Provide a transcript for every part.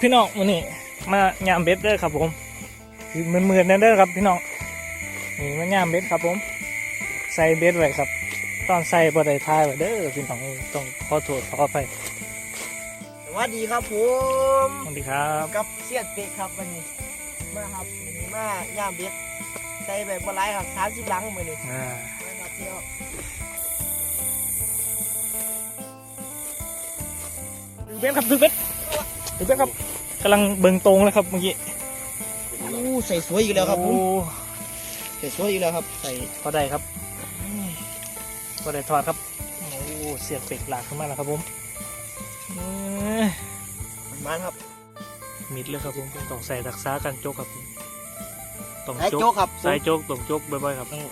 ครับพี่น้องวันนี้มายามเบ็ดเด้อครับผมมือมือๆนั่นเด้อครับพี่น้องนี่มายามเบ็ดครับผม ใส่เบ็ดไว้ครับ ตอนใส่บ่ได้ทายไว้เด้อพี่น้องต้องขอโทษขออภัยสวัสดีครับผมสวัสดีครับกับเสียดเป็กครับวันนี้มาครับวันนี้มาย่ามเบ็ดใส่แบบบหลายครับสามสิบลังมือนี้อ่ามาครับเที่ยวดูเบ็ดครับดูเบ็ดดูเบ็ดครับ กำลังเบิ่งตรงเลยครับเมื่อกี้อู้ใส่สวยอยู่แล้วครับผมโอ้ใส่สวยอยู่แล้วครับ ใส่พอได้ครับพอได้ทอดครับโอ้เสียบเป็กหลากขึ้นมาแล้วครับผมเอ้ยมันครับ มิดเลยครับผมต้องใส่รักษากันโจกครับผมต้องใส่โจโจ๊กกครับใส่โจกต้องโจกบ่อยๆครับต้อง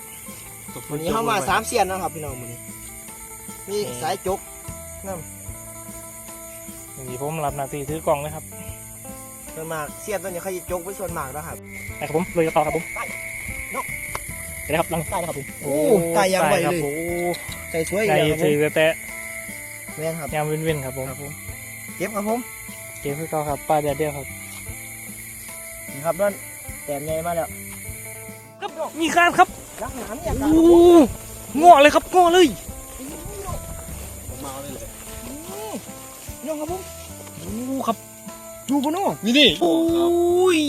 วันนี้เข้ามาสามเสียนนะครับพี่น้องวันนี้นี่สายโจ๊กวันนี้ผมรับหน้าที่ถือกล่องนะครับ ส่วนมากเสียนตัวนี้เขาจะโจ๊กไปส่วนมากนะครับนะครับผมเลยต่อครับผมไปนกเห็นไหมครับลังใต้นะครับผมโอ้ใต้ยังไหวครับเลยโอ้ใส่สวยอยู่ใต้แล้วครับผถืมอแต่แม่นครับยามเว้นๆครับผมเก็บครับผมเก็บให้เขาครับป้าเดียวเดียวครับนี่ครับนั่นแต่ใหญ่มาแล้วครับมีคาดครับรักหนามเนี่ยครัโอ้งอเลยครับงอเลยมาเลยเลยน้องครับผมโอ้ครับ ดูปะน้องนี่นี่โอ้ย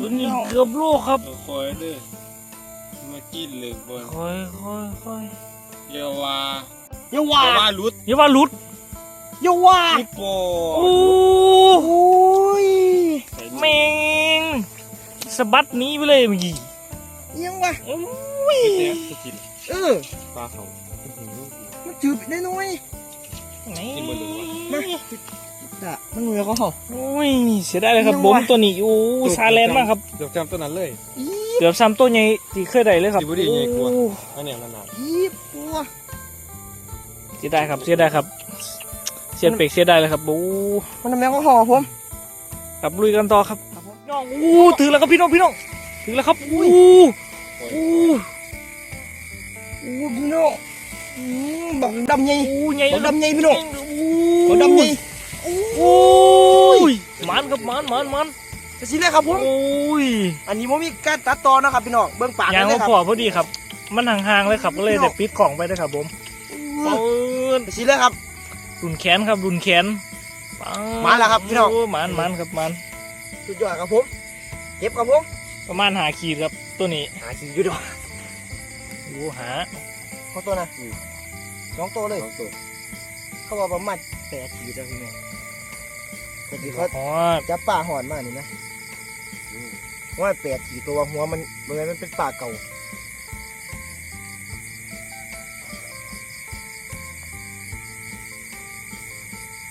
ตัวนี้เกือบโลกครับคอยเด้อมากินเลยบนค่อยค่อยค่อยเยาว่าอย่าว่าเยาว่ารุดอย่าว่าหลุดอย่าว่าฮิปโปโอ้โอ้ยแมงสะบัดหนี้ไปเลยเมื่อกี้ยังวะโอ้ยแซ่บจะกินเออปลาเขามันจืดได้น้อยนี่กินหมดเลยวะมา ด่ะมันเหนื่อยก็เหรอโอ้ยเสียดายเลยครับยังผมวะตัวนี้โอ้ซาแลนมากครับเกือบจำตัวนั้นเลยอีเกือบซ้ำตัวใหญ่ที่เคยได้เลยครับสิบ่ได้ใหญ่กว่าโอ้อันเนี้ยนานอีปัวเสียดายครับเสียดายครับ เสียดเป็กเสียดายเลยครับโอ้มันทำไมก็ห่อผมครับลุยกันต่อครับน้องโอ้ถือแล้วครับพี่น้องพี่น้องถือแล้วครับโอ้โอ้โอ้พี่น้องอืมบักดำใหญ่โอ้ใหญ่บักดำใหญ่พี่น้องโอ้บักดำใหญ่ โอ้ยมันครับมันมันมันจะสิเลยครับผมโอ้ยอันนี้ผมมีการตัดต่อนะครับพี่น้องเบื้องปากยางเลมายครับพอพอดีครับ มันห่างๆเลยครับก็เลยแต่ปิดกล่องไปเลยครับผมเปิดจะสิเลยครับรุนแขนครับรุนแขนปังมาแล้วครับพี่น้องโมันมันครับมันสุดยอดครับผมเก็บครับผมประมาณหาขีดครับตัวนี้หาขี้อยู่ดอกโอ้หาเขาตัวนะสองตัวเลยสองตัวเขาบอกประมาณแปดขีดแล้วพี่น้อง แต่ที่เขาอ๋อจับป่าหอนมากนี่นะว่าแปดขีดตัวหัวมันเหมือนมันเป็นป่าเก่า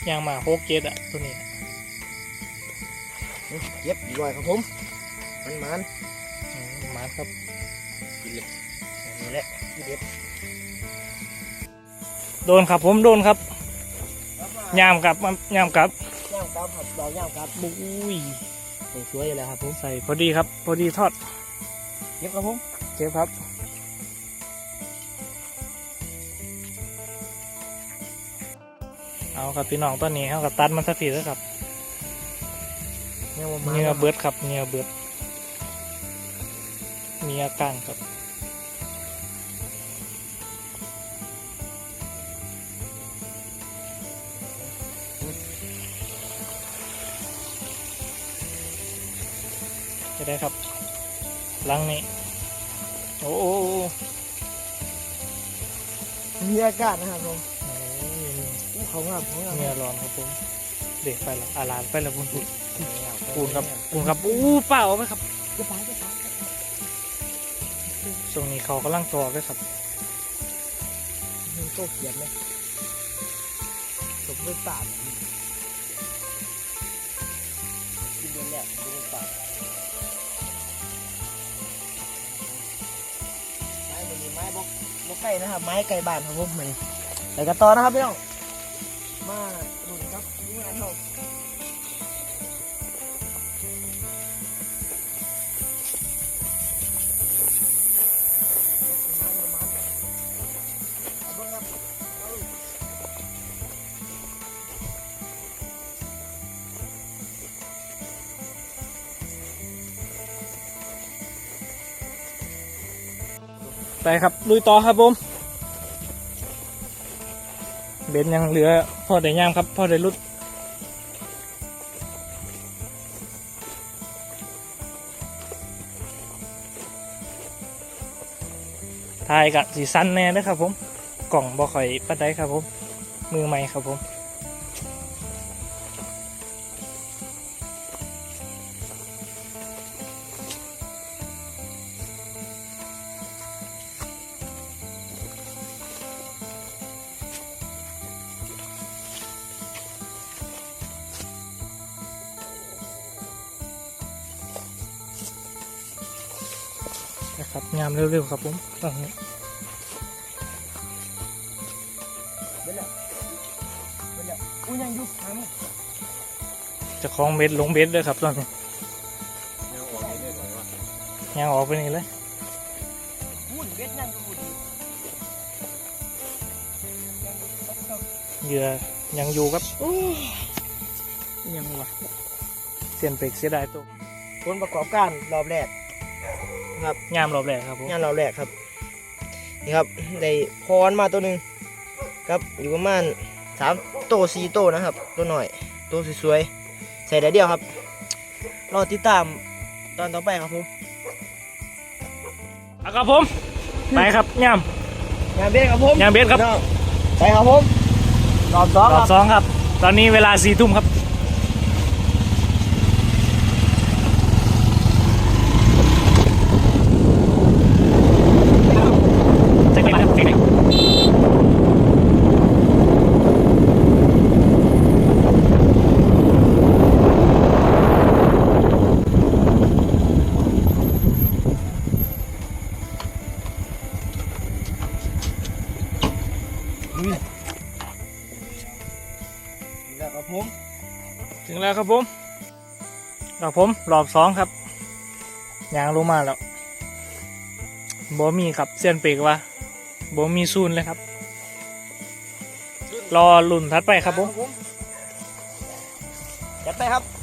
ยางมาโฮกเกตอะตัวนี้เก็บอีกหน่อยครับผม มันมันอืมมันครับนี่แหละที่เด็ดโดนครับผมโดนครับยามกลับยามกลับย่างครับผัดดอกย่างครับบุ้ยสวยๆอยู่แล้วครับผมใส่พอดีครับ พอดีทอดเก็บครับผมเจ๊ครับเอาครับพี่น้องตอนนี้เขากับตัดมันสักทีแล้วครับเนี่ยผมเนื้อเบิดครับเนื้อเบิดมีอาการครับ จะได้ครับหลังนี้โอ้โหมีอากาศนะครับผมโอ้ยอู้เขางามเขางามเนื้อร้อนครับผมเด็กไปแล้วอาลานไปแล้วคุณคุณคุณครับคุณครับอู้เปล่าไหมครับจะไปจะไปช่วงนี้เขากำลังทอด้วยครับมีโต๊ะเขียนไหมตกด้วยปากกินเดือนแรกตกด้วยปาก บกไก่นะครับ ไม้ไก่บ้านของผมมันไปกันต่อนะครับพี่น้อง มาดูครับดูงานเรา ไปครับลุยต่อครับผมเบนยังเหลือพอได้ย่างครับพอได้ลุดทายกับสีสันแน่นะครับผมกล่องบ่ค่อยปัดได้ครับผม มือใหม่ครับผม ครับงามเร็วๆครับผมฝั่งนี้เดี๋ยวแหละเดี๋ยวแหละอุ้ยยังอยู่ทางนี้จะคล้องเบ็ดลงเบ็ดด้วยครับตอนนี้ยังออกไม่ได้ไหมวะยางออกไปนี่เลยหุ่นเบ็ดยังอยู่หุ่นเหยื่อยังอยู่ครับยังวะเสียนเป็กเสียดายตัวผลประกอบการรอบแรก งามรอบแรกครับผมงานรอบแรกครับ นี่ครับได้พรมาตัวหนึ่งครับอยู่ประมาณสามโตสี่โตนะครับ ตัวหน่อย ตัวสวยๆใส่ได้เดียวครับ รอติดตามตอนต่อไปครับผมอะครับผมไปครับงามงานเบ็ดครับผมงานเบ็ดครับ น้องไปครับผมรอบสองรคอรับบสองครับ ตอนนี้เวลาสี่ทุ่มครับเจ๊งไหมครับเจ๊งไหม ครับผมถึงแล้วครับผมครับผมรอบสองครับยางลงมาแล้วบ่มีครับเสียนเป็กวะบ่มีซูนเลยครับ รอลุ่นทัดไปครับผมจัดไปครับปุ๊บ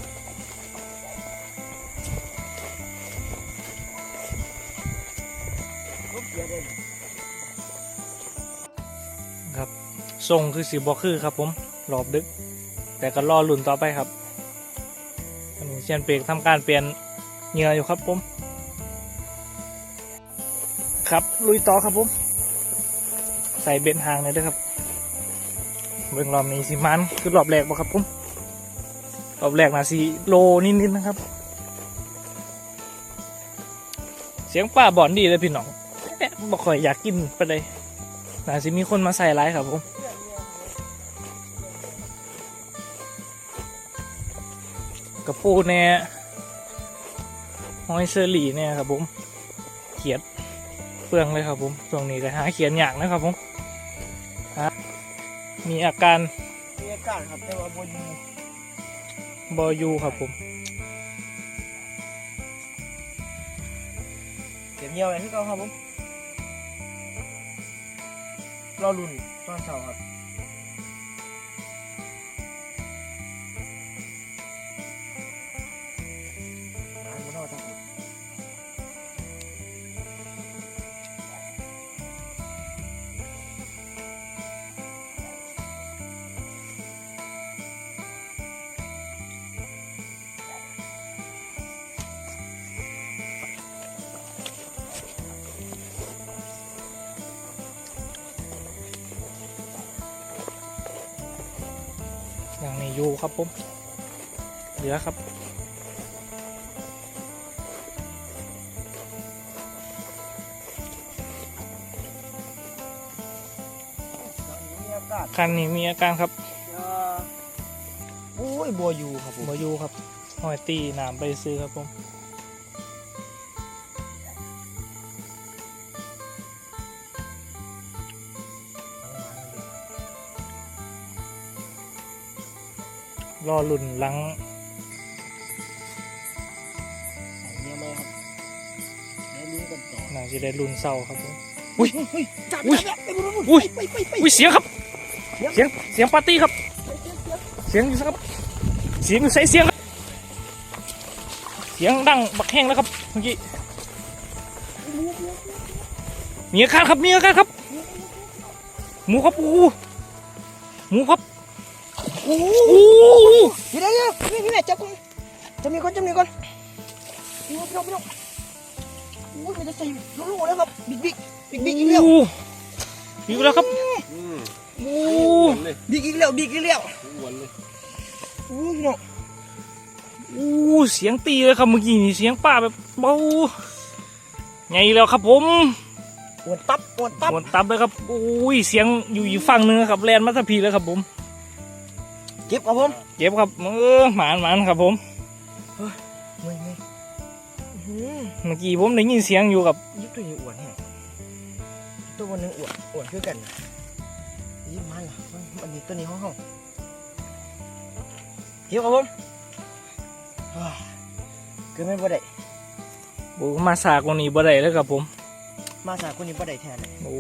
ทรงคือสีบอคือครับผมรอบดึก แต่ก็รอลุ่นต่อไปครับอันนี้เซียนเปกทำการเปลี่ยนเหงื่ออยู่ครับผม ครับลุยต่อครับผม ใส่เบ็ดหางเลยด้วยครับเบิ่งรอบนี้สิมันคือรอบแรกบ่ครับผมรอบแรกนะสีโลนิดๆนะครับ เสียงป่าบ่อนดีเลยพี่น้องแอะบ่ค่อยอยากกินไปเลยน่าสิมีคนมาใส่ร้ายครับผม กระปูเนี่ยหอยเชอรี่เนี่ยครับผมเขียดเปลืองเลยครับผมช่วงนี้ก็หาเขียนอย่างนะครับผมฮะมีอาการมีอาการครับแต่ว่าบนบอยูครับผมเดี๋ยวเงียวอะไรที่เขาครับผมรอรุ่นตอนเช้าครับ อย่างนี้อยูครับผมเหลือครับตอนนี้มีอากาศคันนี้มีอาการครับเอ่อโอ้ยบัวอยู่ครับผมบอยูครับหอยตีน้ำไปซื้อครับผม รอลุ่นหลังเนี่ยไหมครับเดี๋ยวลุ้นกันต่อน่าจะได้ลุ่นเศร้าครับผมเฮ้ยจับอุ้ยจับไปบุญบุญอุ้ยไปไปไปอุ้ยเสียงครับ เสียงเสียงปาร์ตี้ครับ เสียงอยู่ครับ เสียงอยู่ใส่เสียงครับเสียงดังบักแห้งแล้วครับเมื่อกี้มีอาการครับมีอาการครับ หมูครับโอ้โหหมูครับโอ้โอ้โหเดี๋ยวเดี๋ยวนี่นี่แม่จับก่อนจับนี่ก่อนจับนี่ก่อนพี่น้องพี่น้องพี่น้องโอ้ยมันจะใส่ลูกๆแล้วครับบิ๊กบิ๊กบิ๊กบิ๊กอีกแล้วโอ้อีกแล้วครับโอ้อ้วนเลยบิ๊กอีกแล้วบิ๊กอีกแล้วอ้วนเลยโอ้ยพี่น้องโอ้เสียงตีเลยครับเมื่อกี้นี่เสียงป้าแบบเบาไงแล้วครับผมปวดตับปวดตับหมดตับเลยครับโอ้ยเสียงอยู่อีกฝั่งหนึงครับแลนมาสพีเลยครับผม เจ็บครับผมเจ็บครับเออหมานหมานครับผมเมื่อยเมื่อยอื้อหือเมื่อกี้ผมได้ยินเสียงอยู่กับยิบตัวนี้อ้วนแฮะตัววันหนึงอ้วนอ้วนคือกันนะยิบมันล่ะมันมันนี้ตัวนี้ห้องห้องเจ็บครับผมอ้าวเกินไม่บ่ได้โอ้มาสากวันนี้บ่ได้เลยครับผม มาสากคนนี้บ่ได้แทนเลยโอ้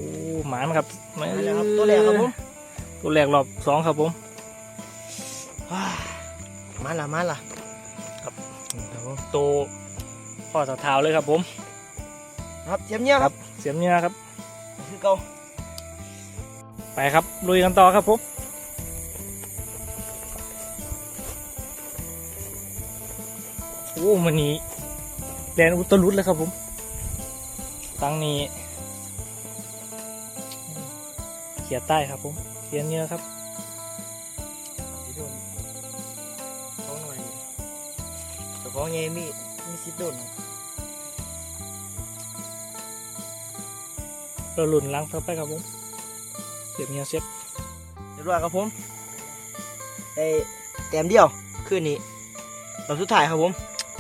หมานครับมาแล้วครับตัวแรกครับผมตัวแรกรอบสองครับผมอ้าว มาละมาละครับผมตัวพ่อเท้าๆเลยครับผม ครับเจ็บเนี่ยครับ เสียมเนื้อครับคือเก่าไปครับลุยกันต่อครับผมโอ้มันนี้แดนอุตรุดเลยครับผมตั้งนี้เขียดใต้ครับผมเขียนเนื้อครับ ไงมีมีสิทธิ์โดนเราหลุนล้างต่อไปครับผมเสียบเนื้เสียบเรียบร้อยครับผมได้แต้มเดียวคืนนี้เราสุดท้ายครับผม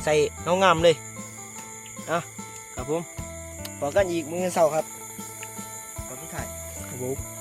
ใส่เงางามเลยอะครับผมพอกันอีกมือเสาร์ครับเราสุดท้ายครับผม